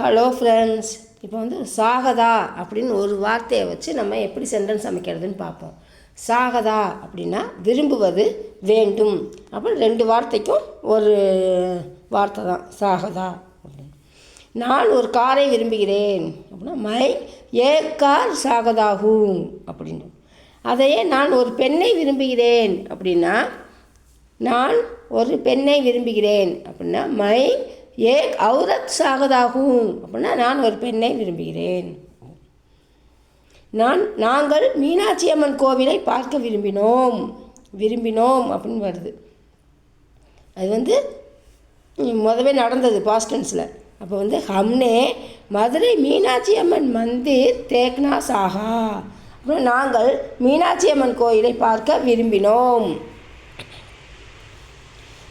Hello friends இப்போ வந்து சாகதா அப்படின்னு ஒரு வார்த்தையை வச்சு நம்ம எப்படி சென்டென்ஸ் அமைக்கிறதுன்னு பார்ப்போம். சாகதா அப்படின்னா விரும்புவது வேண்டும். அப்புறம் ரெண்டு வார்த்தைக்கும் ஒரு வார்த்தை தான் சாகதா அப்படின்னு. நான் ஒரு காரை விரும்புகிறேன் அப்படின்னா மை ஏ கார் சாகதாகும் அப்படின்னு. அதையே நான் ஒரு பெண்ணை விரும்புகிறேன் அப்படின்னா நான் ஒரு பெண்ணை விரும்புகிறேன் அப்படின்னா மை ஏக் அவுரத் சாகதாகும். அப்படின்னா நான் ஒரு பெண்ணை விரும்புகிறேன். நான் நாங்கள் மீனாட்சி அம்மன் கோவிலை பார்க்க விரும்பினோம். விரும்பினோம் அப்படின்னு வருது. அது வந்து முதவே நடந்தது பாஸ்டன்ஸில். அப்போ வந்து ஹம்னே மதுரை மீனாட்சி அம்மன் மந்திர் தேக்னா சாகா. அப்புறம் நாங்கள் மீனாட்சி அம்மன் கோயிலை பார்க்க விரும்பினோம்.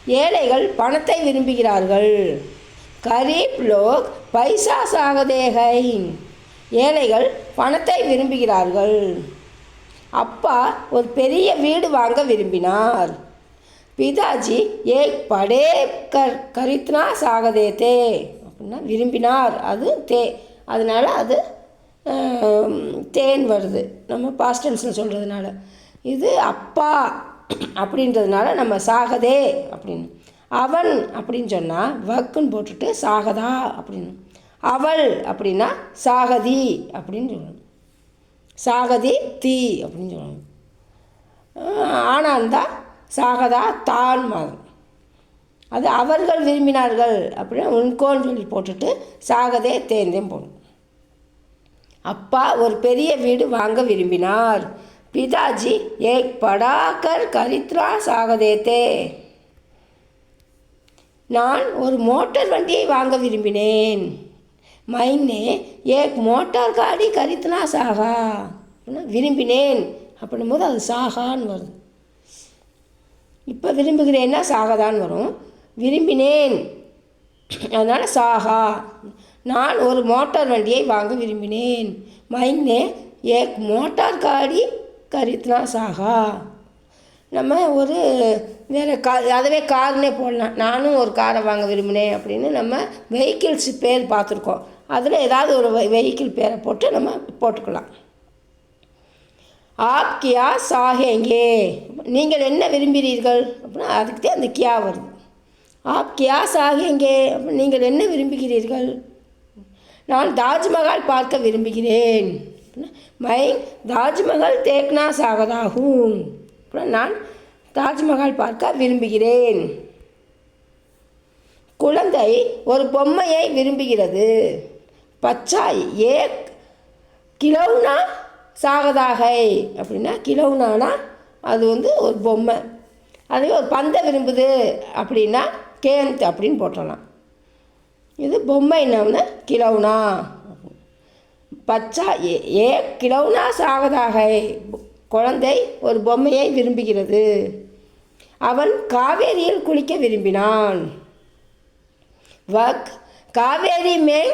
ஏழைகள் பணத்தை விரும்புகிறார்கள். கரீப் லோக் பைசா சாகதேகை ஏழைகள் பணத்தை விரும்புகிறார்கள். அப்பா ஒரு பெரிய வீடு வாங்க விரும்பினார். பிதாஜி ஏக் படே கர் கரித்னா சாகதே தே. அப்படின்னா விரும்பினார். அது தே. அதனால் அது தேன் வருது. நம்ம பாஸ்டன்ஸில் சொல்கிறதுனால இது அப்பா அப்படின்றதுனால நம்ம சாகதே அப்படின்னு. அவன் அப்படின்னு சொன்னால் வக்குன்னு போட்டுட்டு சாகதா அப்படின்னு. அவள் அப்படின்னா சாகதி அப்படின்னு சொல்லணும் சாகதி தீ அப்படின்னு சொல்லணும் ஆனா இருந்தால் சாகதா தான் மாதம் அது அவர்கள் விரும்பினார்கள் அப்படின்னா உன்கோன்னு சொல்லி போட்டுட்டு சாகதே தேந்தேன் போகணும் அப்பா ஒரு பெரிய வீடு வாங்க விரும்பினார். பிதாஜி ஏக் படாக்கர் கரித்ரா சாகதேத்தே நான் ஒரு மோட்டார் வண்டியை வாங்க விரும்பினேன். மைனே ஏக் மோட்டார் காடி கரித்னா சாகா? அப்படின்னா விரும்பினேன். அப்படின்னும் போது அது சாகான்னு வருது. இப்போ விரும்புகிறேன்னா சாகதான் வரும். விரும்பினேன். அதனால் சாகா. நான் ஒரு மோட்டார் வண்டியை வாங்க விரும்பினேன். மைனே ஏக் மோட்டார் காடி கரித்னா சாகா? நம்ம ஒரு வேறு கா அதவே கார்னே போடலாம் நானும் ஒரு காரை வாங்க விரும்பினேன் அப்படின்னு நம்ம வெஹிக்கிள்ஸ் பேர் பார்த்துருக்கோம். அதில் ஏதாவது ஒரு வெஹிக்கிள் பேரை போட்டு நம்ம போட்டுக்கலாம். ஆப் கியா சாகேங்கே நீங்கள் என்ன விரும்புகிறீர்கள்? அப்படின்னா அதுக்கு தான் அந்த கியா வருது. ஆப் கியா சாகேங்கே அப்ப நீங்கள் என்ன விரும்புகிறீர்கள்? நான் தாஜ்மஹால் பார்க்க விரும்புகிறேன். அப்படின்னா, மை தாஜ்மஹால் தேக்னா சாகதாகும் அப்புறம் நான் தாஜ்மஹால் பார்க்க விரும்புகிறேன். குழந்தை ஒரு பொம்மையை விரும்புகிறது. பச்சாய் ஏ கிலோனா சாகதாகை. அப்படின்னா கிலோனானா அது வந்து ஒரு பொம்மை. அதே ஒரு பந்தை விரும்புது அப்படின்னா கேந்த் அப்படின்னு போட்டலாம். இது பொம்மை என்னன்னா கிலோனா பச்சா ஏ ஏ கிலோனா சாகதாகை. குழந்தை ஒரு பொம்மையை விரும்புகிறது. அவன் காவேரியில் குளிக்க விரும்பினான். வக் காவேரி மேல்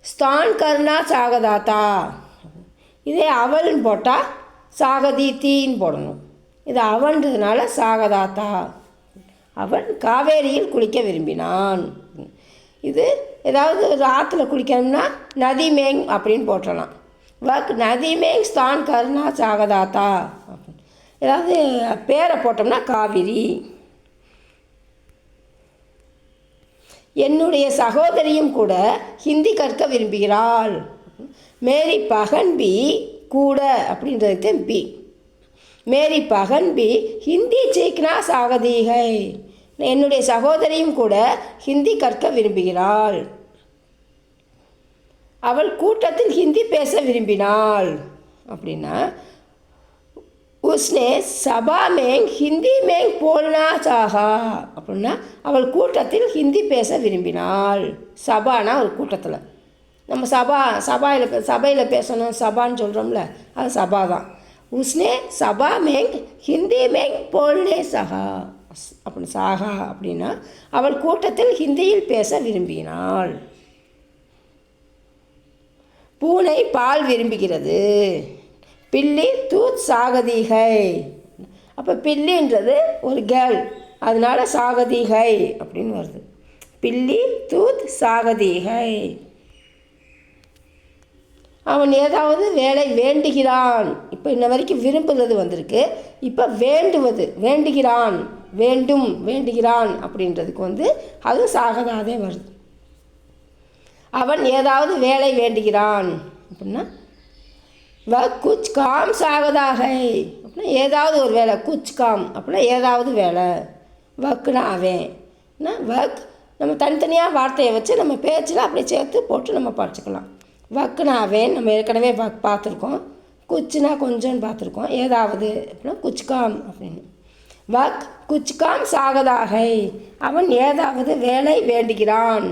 ஸ்தான் கருணா சாகதாத்தா. இதே அவள்னு போட்டால் சாகதி தீன்னு போடணும். இது அவன்றதுனால சாகதாத்தா. அவன் காவேரியில் குளிக்க விரும்பினான். இது ஏதாவது ஒரு ஆற்றுல குளிக்கணும்னா நதி மேங் அப்படின்னு போட்டலாம். வக் நதிமே ஸ்தான் கருணா சாகதாத்தா ஏதாவது பேரை போட்டோம்னா காவிரி. என்னுடைய சகோதரியும் கூட ஹிந்தி கற்க விரும்புகிறாள். மேரி பகன்பி கூட அப்படின்றதுக்கு பி. மேரி பகன்பி ஹிந்தி சீக்னா சாகதீகை என்னுடைய சகோதரியும் கூட ஹிந்தி கற்க விரும்புகிறாள். அவள் கூட்டத்தில் ஹிந்தி பேச விரும்பினாள். அப்படின்னா உஸ்னே சபா மேங் ஹிந்தி மேங் போல்னா சாகா. அப்படின்னா அவள் கூட்டத்தில் ஹிந்தி பேச விரும்பினாள். சபானா ஒரு கூட்டத்தில். நம்ம சபா சபாயில் பே சபையில் பேசணும் சபான்னு சொல்கிறோம்ல அது சபா தான். உஸ்னே சபா மேங் ஹிந்தி மேங் போல்னே சகா. அப்படி சாகா அப்படின்னா அவள் கூட்டத்தில் ஹிந்தியில் பேச விரும்பினாள். பூனை பால் விரும்புகிறது. பில்லி தூத் சாகதீகை. அப்போ பில்லின்றது ஒரு கேர்ள் அதனால சாகதீகை அப்படின்னு வருது. பில்லி தூத் சாகதீகை. அவன் ஏதாவது வேலை வேண்டுகிறான். இப்போ இன்ன வரைக்கும் விரும்புகிறது வந்திருக்கு. இப்போ வேண்டுவது வேண்டுகிறான் வேண்டும் வேண்டுகிறான் அப்படின்றதுக்கு வந்து அது சாகதாதே வருது. அவன் ஏதாவது வேலை வேண்டுகிறான். அப்படின்னா வ குச் காம் சாகதாக அப்படின்னா ஏதாவது ஒரு வேலை குச் காம். அப்படின்னா ஏதாவது வேலை. வக்குனா அவன் வக் நம்ம தனித்தனியாக வார்த்தையை வச்சு நம்ம பேச்சில் அப்படியே சேர்த்து போட்டு நம்ம படிச்சுக்கலாம். வக்குனா அவன் நம்ம ஏற்கனவே வக் பார்த்துருக்கோம். குச்சுனா கொஞ்சம்னு பார்த்துருக்கோம். ஏதாவது அப்படின்னா குச்காம் அப்படின்னு. வக் குச்காம் சாகதாகை அவன் ஏதாவது வேலை வேண்டுகிறான்.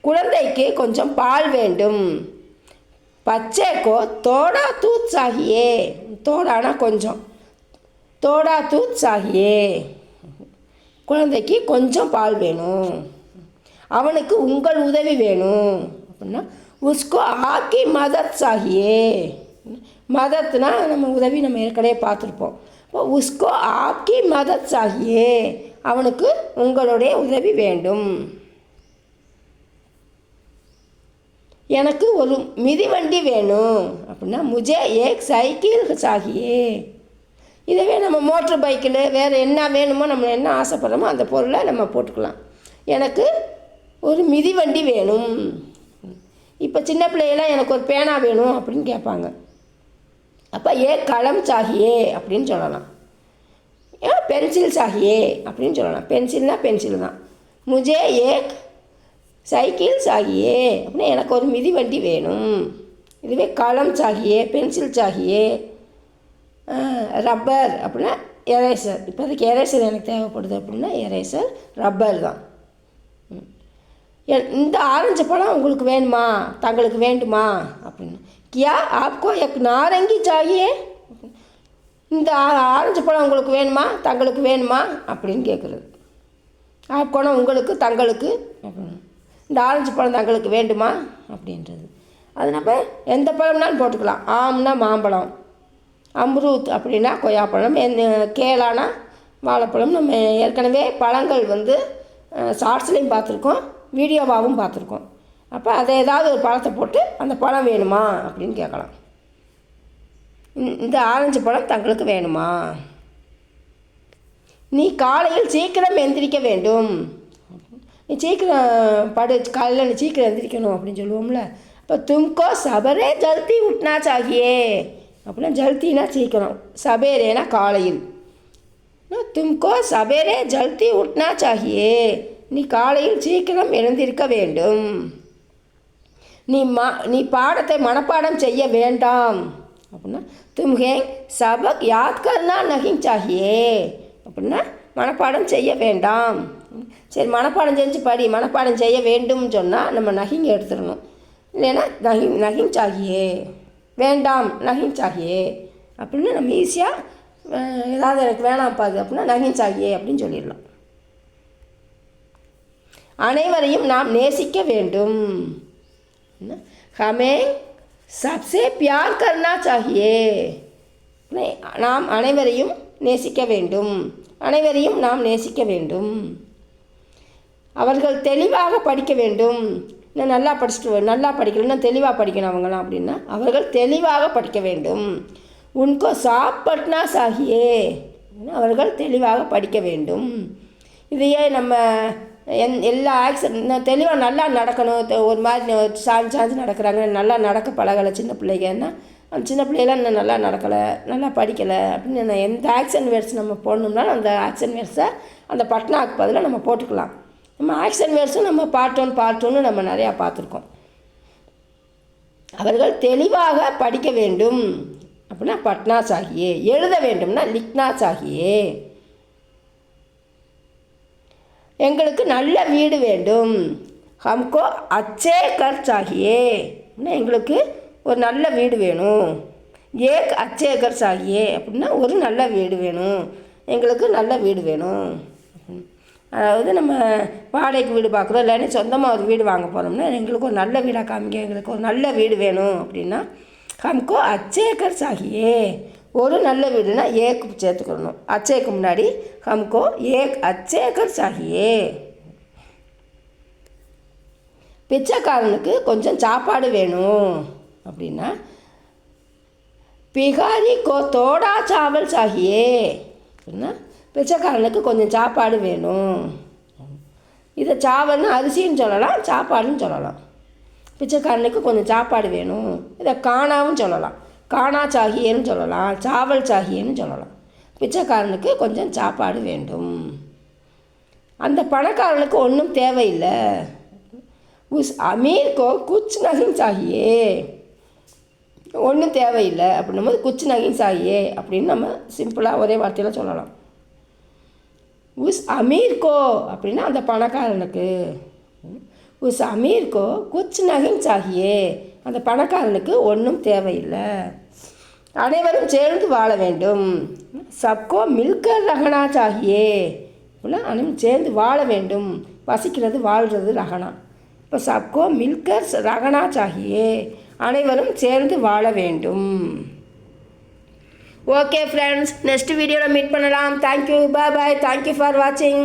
குழந்தைக்கு கொஞ்சம் பால் வேண்டும். பச்சைக்கோ தோடா தூத் சாகியே. தோடானா கொஞ்சம். தோடா தூத் சாகியே. குழந்தைக்கு கொஞ்சம் பால் வேணும். அவனுக்கு உங்கள் உதவி வேணும். அப்படின்னா உஸ்கோ ஆக்கி மதத் சாகியே. மதத்னா நம்ம உதவி நம்ம ஏற்கனவே பார்த்துருப்போம். இப்போ உஸ்கோ ஆக்கி மதத் சாகியே. அவனுக்கு உங்களுடைய உதவி வேண்டும். எனக்கு ஒரு மிதிவண்டி வேணும். அப்படின்னா முஜே ஏக் சைக்கிள் சாகியே. இதுவே நம்ம மோட்ரு பைக்கில் வேறு என்ன வேணுமோ நம்ம என்ன ஆசைப்படுறோமோ அந்த பொருளை நம்ம போட்டுக்கலாம். எனக்கு ஒரு மிதிவண்டி வேணும். இப்போ சின்ன பிள்ளையெல்லாம் எனக்கு ஒரு பேனா வேணும் அப்படின்னு கேட்பாங்க. அப்போ ஏ களம் சாகியே அப்படின்னு சொல்லலாம். ஏன்? பென்சில் சாகியே அப்படின்னு சொல்லலாம். பென்சில்னால் பென்சில் தான். முஜே ஏக் சைக்கிள் சாகியே. அப்படின்னா எனக்கு ஒரு மிதிவண்டி வேணும். இதுவே களம் சாகியே பென்சில் சாகியே. ரப்பர் அப்படின்னா எரேசர் இப்போதைக்கு எரேசர் எனக்கு தேவைப்படுது அப்படின்னா எரேசர் ரப்பர் தான். ம். எ- இந்த ஆரஞ்சு பழம் உங்களுக்கு வேணுமா? தங்களுக்கு வேண்டுமா? அப்படின்னு. கியா ஆப்கோ எக் நாரங்கி சாகியே. இந்த ஆரஞ்சு பழம் உங்களுக்கு வேணுமா? தங்களுக்கு வேணுமா? அப்படின்னு கேட்குறது ஆப்கோனா உங்களுக்கு தங்களுக்கு இந்த ஆரஞ்சு பழம் தங்களுக்கு வேண்டுமா? அப்படின்றது. அது நம்ம எந்த பழம்னாலும் போட்டுக்கலாம். ஆம்னா மாம்பழம். அம்ரூத் அப்படின்னா கொய்யாப்பழம். என் கேளானா வாழைப்பழம். நம்ம ஏற்கனவே பழங்கள் வந்து ஷார்ட்ஸ்லேயும் பார்த்துருக்கோம். வீடியோவாகவும் பார்த்துருக்கோம். அப்போ அதை ஏதாவது ஒரு பழத்தை போட்டு அந்த பழம் வேணுமா? அப்படின்னு கேட்கலாம். இந்த- ஆரஞ்சு பழம் தங்களுக்கு வேணுமா? நீ காலையில் சீக்கிரம் எந்திரிக்க வேண்டும். நீ சீக்கிரம் படு காலையில் நீ சீக்கிரம் எழுந்திரிக்கணும் அப்படின்னு சொல்லுவோம்ல. இப்போ தும்கோ சபரே ஜல்தி உட்னா சாகியே. அப்படின்னா ஜல்தினா சீக்கிரம். சபேரேனா காலையில். தும்கோ சபேரே ஜல்தி உட்னா சாகியே. நீ காலையில் சீக்கிரம் எழுந்திருக்க வேண்டும். நீ மா நீ பாடத்தை மனப்பாடம் செய்ய வேண்டாம். அப்படின்னா தும்ஹே சபக் யாத்கர்னா நகிங் சாகியே. அப்படின்னா மனப்பாடம் செய்ய வேண்டாம். சரி மனப்பாடம் செஞ்சு படி. மனப்பாடம் செய்ய வேண்டும் சொன்னால் நம்ம நகிங்க எடுத்துடணும். இல்லைன்னா நகி நகிங் சாகியே வேண்டாம் நகிங் சாகியே அப்படின்னு நம்ம ஈஸியாக ஏதாவது எனக்கு வேணாம் அது அப்படின்னா நகிங் அப்படின்னு சொல்லிடலாம். அனைவரையும் நாம் நேசிக்க வேண்டும். ஹமே சப்சே பியார் கர்னா சாகியே. நாம் அனைவரையும் நேசிக்க வேண்டும். அனைவரையும் நாம் நேசிக்க வேண்டும். அவர்கள் தெளிவாக படிக்க வேண்டும். இன்னும் நல்லா படிச்சுட்டு நல்லா படிக்கலன்னா இன்னும் தெளிவாக படிக்கணும் அவங்களாம் அப்படின்னா அவர்கள் தெளிவாக படிக்க வேண்டும். உன்கோ சாப்பட்னா சாகியே. அவர்கள் தெளிவாக படிக்க வேண்டும். இதையே நம்ம என் எல்லா ஆக்சிடென்ட் தெளிவாக நல்லா நடக்கணும். ஒரு மாதிரி சாஞ்சு சாஞ்சு நடக்கிறாங்க. நல்லா நடக்க பழகலை சின்ன பிள்ளைங்கன்னா அந்த சின்ன பிள்ளைகளாம் இன்னும் நல்லா நடக்கலை நல்லா படிக்கலை அப்படின்னு நான் எந்த ஆக்ஷன் வேர்ட்ஸ் நம்ம போடணும்னாலும் அந்த ஆக்ஷன் வேர்ட்ஸை அந்த பட்னாக்கு பதிலாக நம்ம போட்டுக்கலாம். நம்ம ஆக்ஷன் வேர்ஸும் நம்ம பார்ட் ஒன் பார்ட் ஒன்று நம்ம நிறையா பார்த்துருக்கோம். அவர்கள் தெளிவாக படிக்க வேண்டும். அப்படின்னா பட்னா சாகியே எழுத வேண்டும்னா லிக்னா சாகியே எங்களுக்கு நல்ல வீடு வேண்டும். ஹம்கோ அச்சே கர் சாகியே அப்படின்னா எங்களுக்கு ஒரு நல்ல வீடு வேணும். ஏக் அச்சே கர் சாகியே அப்படின்னா ஒரு நல்ல வீடு வேணும். எங்களுக்கு நல்ல வீடு வேணும். அதாவது நம்ம வாடகைக்கு வீடு பார்க்குறோம் இல்லைன்னு சொந்தமாக ஒரு வீடு வாங்க போகிறோம்னா எங்களுக்கு ஒரு நல்ல வீடாக காமிக்க எங்களுக்கு ஒரு நல்ல வீடு வேணும் அப்படின்னா ஹம்கோ அச்சேக்கர் சாகியே. ஒரு நல்ல வீடுனா ஏக்கு சேர்த்துக்கணும். அச்சேக்கு முன்னாடி ஹம்கோ ஏக் அச்சேக்கர் சாகியே. பிச்சைக்காரனுக்கு கொஞ்சம் சாப்பாடு வேணும் அப்படின்னா பிகாரி கோ தோடா சாவல் சாகியே. அப்படின்னா பிச்சைக்காரனுக்கு கொஞ்சம் சாப்பாடு வேணும். இதை சாவன்னு அரிசின்னு சொல்லலாம் சாப்பாடுன்னு சொல்லலாம். பிச்சைக்காரனுக்கு கொஞ்சம் சாப்பாடு வேணும். இதை காணாவும் சொல்லலாம். காணா சாகியேன்னு சொல்லலாம் சாவல் சாகியேன்னு சொல்லலாம். பிச்சைக்காரனுக்கு கொஞ்சம் சாப்பாடு வேண்டும். அந்த பணக்காரனுக்கு ஒன்றும் தேவையில்லை. உஸ் அமீர்கோ குச் நகிங் சாகியே. ஒன்றும் தேவையில்லை. அப்படின்னும் போது குச் நகிங் சாகியே அப்படின்னு நம்ம சிம்பிளாக ஒரே வார்த்தையில் சொல்லலாம். உஸ் அமீர்கோ அப்படின்னா அந்த பணக்காரனுக்கு. உஸ் அமீர்கோ குச் நகிங் சாகியே அந்த பணக்காரனுக்கு ஒன்றும் தேவையில்லை. அனைவரும் சேர்ந்து வாழ வேண்டும். சப்கோ மில்கர் ரகனா சாகியே அப்படின்னா அனைவரும் சேர்ந்து வாழ வேண்டும். வசிக்கிறது வாழ்கிறது ரகனா இப்போ சப்கோ மில்கர் ரகனா சாகியே அனைவரும் சேர்ந்து வாழ வேண்டும். ஓகே ஃப்ரெண்ட்ஸ் நெக்ஸ்ட் வீடியோவில் மீட் பண்ணலாம். Thank you bye bye thank you for வாட்சிங்